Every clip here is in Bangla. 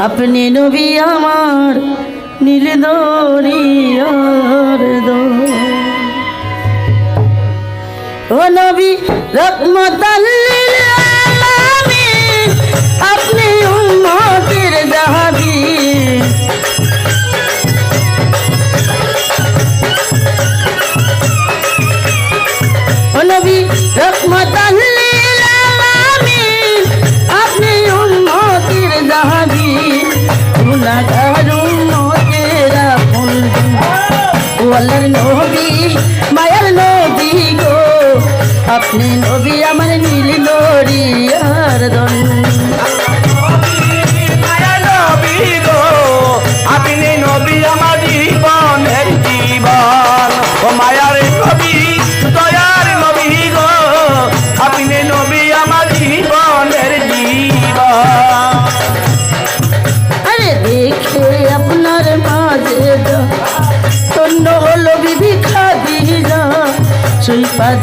আপনি নবী আমার নীল দরিয়ার ও নবী রকমতাল আল্লাহর নবী মায়ার নবী গো। আপনি নবী আমার নীল নড়িয়া।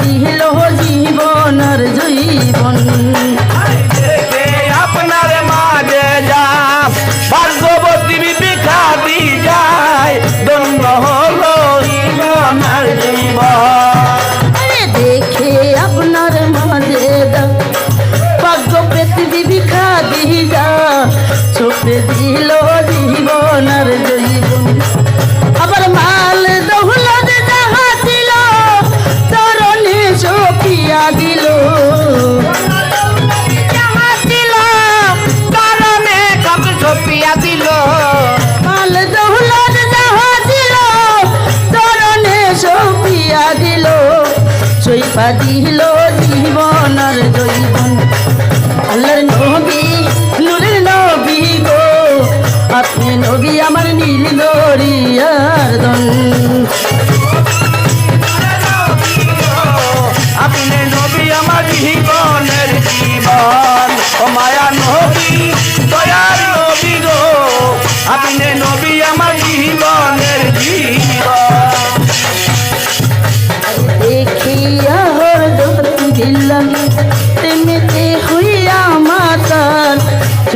দিল জীবনের জীবন। Fadila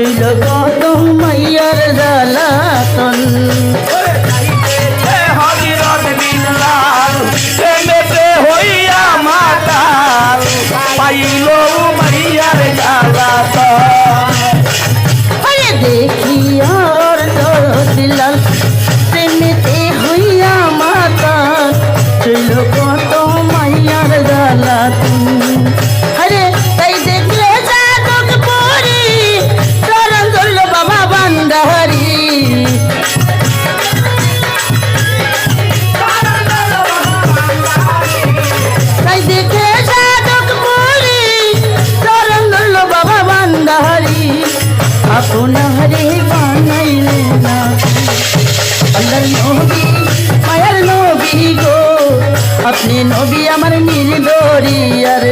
ছিল কত মাইয়ার জ্বালাতন। হজরত বিল্লাল হইয়া মাতাল পাইল আপন হরে বানাইলে না। আল্লাহর নবী মায়ার নবী গো। আপনি নবী আমার নীল দরিয়ার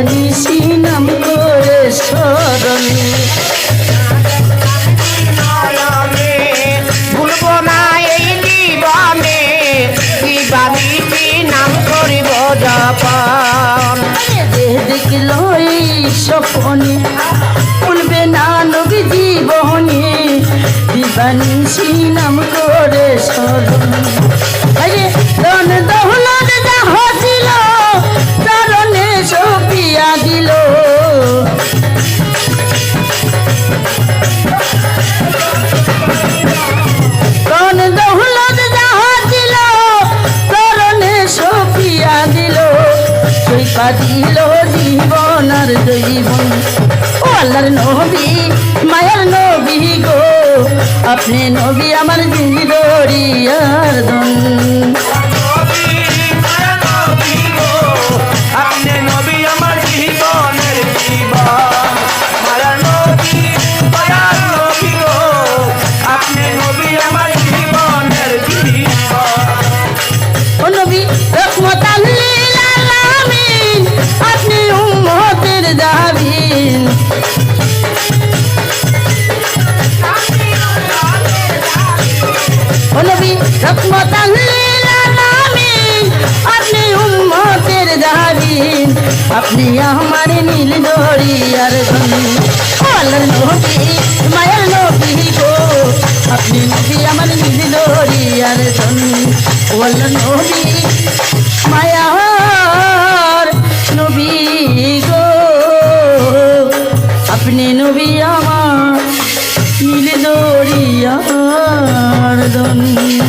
সালিসি নাম করে স্মরণ। ভুলব নাম করিব যাপন দেখিল এই সপনে ভুলবে না নবী জীবনে দিবানি সেই কাটিল জীবন আর জীবন। ও আল্লাহর নবী, মায়ার নবী গো, আপনি নবী আমার দিদি রহমতাল আলামিন আপনি উম্মতের জাহাবিন আপনি আমার নীল দরিয়ার ধনী আল্লাহর নবী মায়ের নবী গো আপনি নবী আমার নীল দরিয়ার ধনী আল্লাহর নবী মায়ার নবী গো আপনি নবী আমার নীল দরিয়ার ধনী